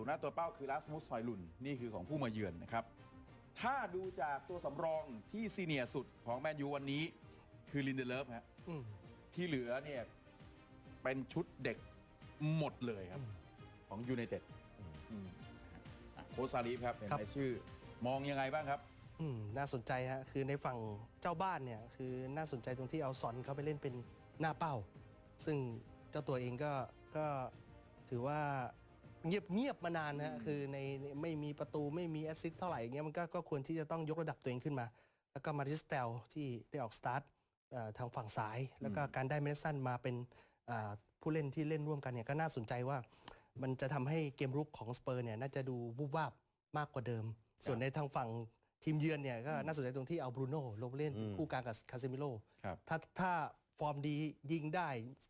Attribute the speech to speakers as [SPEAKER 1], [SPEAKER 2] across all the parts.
[SPEAKER 1] ตัวหน้าตัวเป้าคือลาสมุสซอยลุน นี่คือของผู้มาเยือนนะครับ ถ้าดูจากตัวสำรองที่ซีเนียร์สุดของแมนยูวันนี้ คือลินเดเลฟฮะ
[SPEAKER 2] อืม
[SPEAKER 1] ที่เหลือเนี่ยเป็นชุดเด็กหมดเลยครับ
[SPEAKER 2] อืม
[SPEAKER 1] ของยูไนเต็ดโค้ชซาลีฟครับเป็น
[SPEAKER 2] ครับ
[SPEAKER 1] รายชื่อ มองยังไงบ้างครับ
[SPEAKER 2] อืมน่าสนใจฮะคือในฝั่งเจ้าบ้านเนี่ยคือน่าสนใจตรงที่เอาซอนเขาไปเล่นเป็นหน้าเป้า ซึ่งเจ้าตัวเองก็ก็ถือว่า เงียบเงียบมานานนะฮะ
[SPEAKER 1] อืม
[SPEAKER 2] คือในในไม่มีประตูไม่มีแอสซิสต์เท่าไหร่อย่างเงี้ยมันก็ก็ควรที่จะต้องยกระดับตัวเองขึ้นมา แล้วก็มาริสเตลที่ได้ออกสตาร์ทเอ่อทางฝั่งซ้าย แล้วก็การได้เมดสันมาเป็นอ่าผู้เล่นที่เล่นร่วมกันเนี่ยก็น่าสนใจว่า มันจะทำให้เกมรุกของสเปอร์เนี่ยน่าจะดูวูบวาบมากกว่าเดิม ส่วนในทางฝั่งทีมเยือนเนี่ยก็น่าสนใจตรงที่เอาบรูโน่ลงไปเล่น
[SPEAKER 3] อืม
[SPEAKER 2] คู่กลางกับคาเซมิโล
[SPEAKER 1] ครับ
[SPEAKER 2] ถ้าถ้าฟอร์มดียิงได้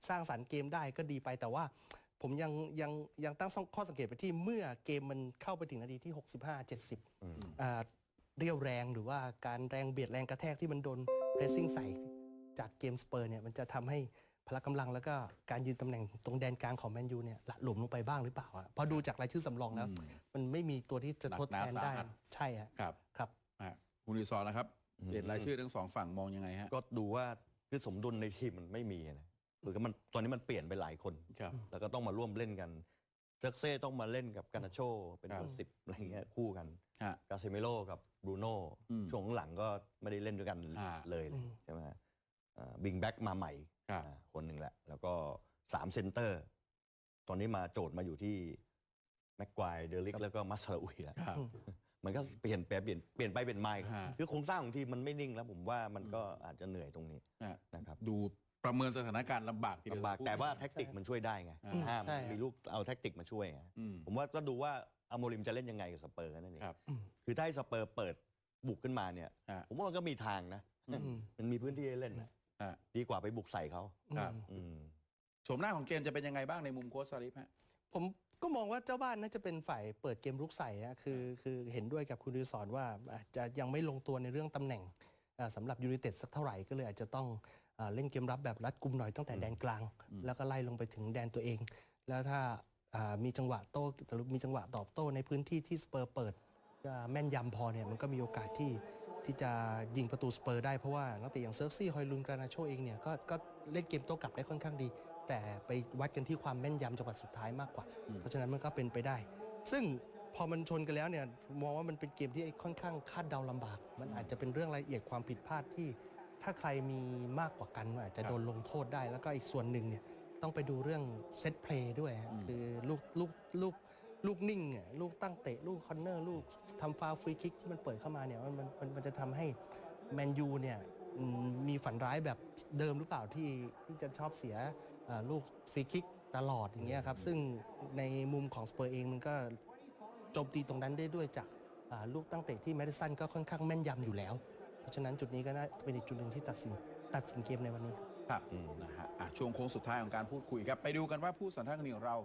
[SPEAKER 2] สร้างสรรค์เกมได้ก็ดีไปแต่ว่า ผมยังยังยังตั้งข้อสังเกตไปที่เมื่อเกมมันเข้าไปถึงนาทีที่ 65 70อ่าเรียวแรงหรือว่าการแรงเบียดแรงกระแทกที่มันโดนเพรสซิ่งใส่จากเกมสเปอร์เนี่ยมันจะทำให้พละกำลังแล้วก็การยืนตำแหน่งตรงแดนกลางของแมนยูเนี่ยหละหลวมลงไปบ้างหรือเปล่าอะเพอดูจากรายชื่อสำรองแล้ว
[SPEAKER 1] อืม
[SPEAKER 2] มันไม่มีตัวที่จะทดแทนได้
[SPEAKER 1] หนักหนาสาหัส
[SPEAKER 2] ใช่ฮะ
[SPEAKER 1] ครับ
[SPEAKER 2] ครับ
[SPEAKER 1] อะคุณรีซอร์นะครับ
[SPEAKER 3] อืม
[SPEAKER 1] เปลี่ยนรายชื่อทั้งสองฝั่งมองยังไงฮะ
[SPEAKER 3] ก็ดูว่าคือสมดุลในทีมมันไม่มีนะ คือมันตอนนี้มันเปลี่ยนไปหลายคน
[SPEAKER 1] ครับ
[SPEAKER 3] แล้วก็ต้องมาร่วมเล่นกันเซ็กเซ่ต้องมาเล่นกับกานาโช เป็น
[SPEAKER 1] ครั
[SPEAKER 3] เบ
[SPEAKER 1] บ
[SPEAKER 3] อร์สิบอะไรเงี้ยคู่กัน
[SPEAKER 1] ฮะ
[SPEAKER 3] กาเซเมโลกับบรูโน่
[SPEAKER 1] อืม
[SPEAKER 3] ช่วงหลังก็ไม่ได้เล่นด้วยกัน
[SPEAKER 1] อ่า
[SPEAKER 3] เลย
[SPEAKER 2] อืม
[SPEAKER 3] ใช่ไหมบิงแบ็กมาใหม่
[SPEAKER 1] ครับ
[SPEAKER 3] อ่าคนหนึ่งแหละ แล้วก็สามเซนเตอร์ ตอนนี้มาโจทย์มาอยู่ที่แม็กควายเดลิกแล้วก็มัสลาอุยแล้ว
[SPEAKER 1] ครับ
[SPEAKER 3] มันก็เปลี่ยนแปลเปลี่ยนเปลี่ยนไปเปลี่ยนมาอีก
[SPEAKER 1] ฮะ
[SPEAKER 3] คือโครงสร้างของทีมมันไม่นิ่งแล้วผมว่ามันก็อาจจะเหนื่อยตรงนี้
[SPEAKER 1] ฮะ
[SPEAKER 3] นะครับ
[SPEAKER 1] ดู ประเมินสถานการณ์ลำบากทีเดียว
[SPEAKER 3] ลำบากแต่ว่าแท็กติกมันช่วยได้ไง
[SPEAKER 1] อืม
[SPEAKER 3] ห้าม
[SPEAKER 2] ใช่
[SPEAKER 3] มีลูกเอาแท็กติกมาช่วยไง
[SPEAKER 1] อืม
[SPEAKER 3] ผมว่าก็ดูว่าอโมริมจะเล่นยังไงกับสเปอร์นั่นเอง
[SPEAKER 1] ครับ
[SPEAKER 2] อืม
[SPEAKER 3] คือถ้าให้สเปอร์เปิดบุกขึ้นมาเนี่ย
[SPEAKER 1] ฮะ
[SPEAKER 3] ผมว่ามันก็มีทางนะ
[SPEAKER 1] อืม
[SPEAKER 3] มันมีพื้นที่ให้เล่นนะ
[SPEAKER 1] ฮะ
[SPEAKER 3] ดีกว่าไปบุกใส่เขา
[SPEAKER 1] ครับ
[SPEAKER 2] อืม
[SPEAKER 3] อืม
[SPEAKER 1] โฉมหน้าของเกมจะเป็นยังไงบ้างในมุมโค้ชซาลิฟฮะ
[SPEAKER 2] ผมก็มองว่าเจ้าบ้านน่าจะเป็นฝ่ายเปิดเกมรุกใส่อะคือคือเห็นด้วยกับคุณดิวสอนว่าอาจจะยังไม่ลงตัวในเรื่องตำแหน่งอ่าสำหรับยูไนเต็ดสักเท่าไหร่ก็เลยอาจจะต้องอ่า เล่นเกมรับแบบรัดกุมหน่อยตั้งแต่แดนกลาง แล้วก็ไล่ลงไปถึงแดนตัวเอง แล้วถ้าอ่ามีจังหวะโต้หรือมีจังหวะตอบโต้ในพื้นที่ที่สเปอร์เปิดอ่าแม่นยำพอเนี่ยมันก็มีโอกาสที่ที่จะยิงประตูสเปอร์ได้เพราะว่านักเตะอย่างเซิร์กซี่ฮอยลุนกรานาโชเองเนี่ยก็ก็เล่นเกมโต้กลับได้ค่อนข้างดี แต่ไปวัดกันที่ความแม่นยำจังหวะสุดท้ายมากกว่า
[SPEAKER 1] อืม
[SPEAKER 2] เพราะฉะนั้นมันก็เป็นไปได้ ซึ่งพอมันชนกันแล้วเนี่ยมองว่ามันเป็นเกมที่ค่อนข้างคาดเดาลำบาก มันอาจจะเป็นเรื่องรายละเอียดความผิดพลาดที่ ถ้าใครมีมากกว่ากันมันอาจจะโดนลงโทษได้ แล้วก็อีกส่วนหนึ่งเนี่ยต้องไปดูเรื่องเซตเพลย์ด้วยฮะ
[SPEAKER 1] อืม
[SPEAKER 2] คือลูกลูกลูกลูกนิ่งอะลูกตั้งเตะลูกคอนเนอร์ลูกทำฟาวล์ฟรีคิกที่มันเปิดเข้ามาเนี่ยมันมันมันมันจะทำให้แมนยูเนี่ยอืมมีฝันร้ายแบบเดิมหรือเปล่าที่ที่จะชอบเสียเอ่อลูกฟรีคิกตลอดอย่างเงี้ยครับ ซึ่งในมุมของสเปอร์เองมันก็โจมตีตรงนั้นได้ด้วยจากอ่าลูกตั้งเตะที่แมดิสันก็ค่อนข้างแม่นยำอยู่แล้ว เพราะฉะนั้นจุดนี้ก็น่าเป็นอีกจุดหนึ่งที่ตัดสินตัดสินเกมในวันนี้ครับ
[SPEAKER 1] ครับนะฮะอะช่วงโค้งสุดท้ายของการพูดคุยครับ ไปดูกันว่าผู้สันทัดการณีของเรา